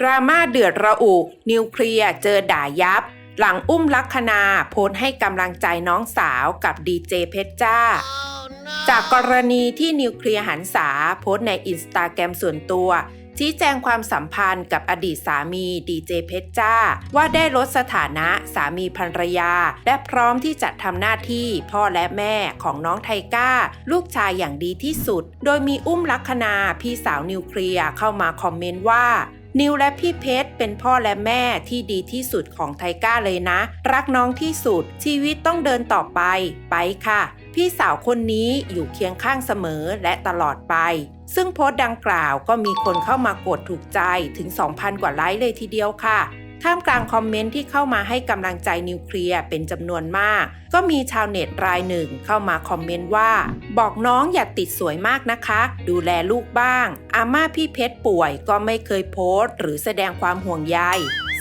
ดราม่าเดือดระอุ นิวเคลียร์เจอด่ายับ หลังอุ้มลักษณาโพสให้กำลังใจน้องสาวกับดีเจเพชรจ้าจากกรณีที่นิวเคลียร์หันษาโพสในอินสตาแกรมส่วนตัวชี้แจงความสัมพันธ์กับอดีตสามีดีเจเพชรจ้า ว่าได้ลดสถานะสามีภรรยา และพร้อมที่จะทำหน้าที่พ่อและแม่ของน้องไทก้า ลูกชายอย่างดีที่สุด โดยมีอุ้มลักษณาพี่สาวนิวเคลียร์เข้ามาคอมเมนต์ว่า นิวและพี่เพชรเป็นพ่อและแม่ที่ดีที่สุดของไทก้าเลยนะ รักน้องที่สุด ชีวิตต้องเดินต่อไป ไปค่ะ พี่สาวคนนี้อยู่เคียงข้างเสมอและตลอดไป ซึ่งโพสต์ดังกล่าวก็มีคนเข้ามากดถูกใจถึง 2,000 กว่าไลค์เลยทีเดียวค่ะ ท่ามกลางคอมเมนต์ที่เข้ามาให้กำลังใจนิวเคลียร์เป็นจำนวนมาก ก็มีชาวเน็ตรายหนึ่งเข้ามาคอมเมนต์ว่า บอกน้องอย่าติดสวยมากนะคะ ดูแลลูกบ้าง อาม่าพี่เพชรป่วยก็ไม่เคยโพสต์ หรือแสดงความห่วงใย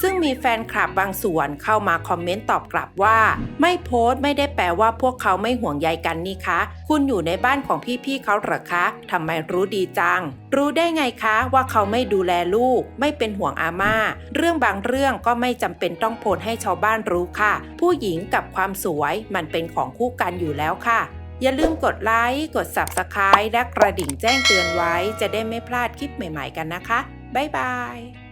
ซึ่งมีแฟนคลับบางส่วนเข้ามาคอมเมนต์ตอบกลับว่า ไม่โพสต์ไม่ได้แปลว่าพวกเขาไม่ห่วงใยกันนี่คะ คุณอยู่ในบ้านของพี่ๆเขาหรอคะทำไมรู้ดีจัง รู้ได้ไงคะว่าเขาไม่ดูแลลูก ไม่เป็นห่วงอาม่า เรื่องบางเรื่องก็ไม่จำเป็นต้องโพสต์ให้ชาวบ้านรู้ค่ะ ผู้หญิงกับความสวยมันเป็นของคู่กันอยู่แล้วค่ะอย่าลืมกดไลค์ กด Subscribe และกระดิ่งแจ้งเตือนไว้ จะได้ไม่พลาดคลิปใหม่ๆกันนะคะ บ๊ายบาย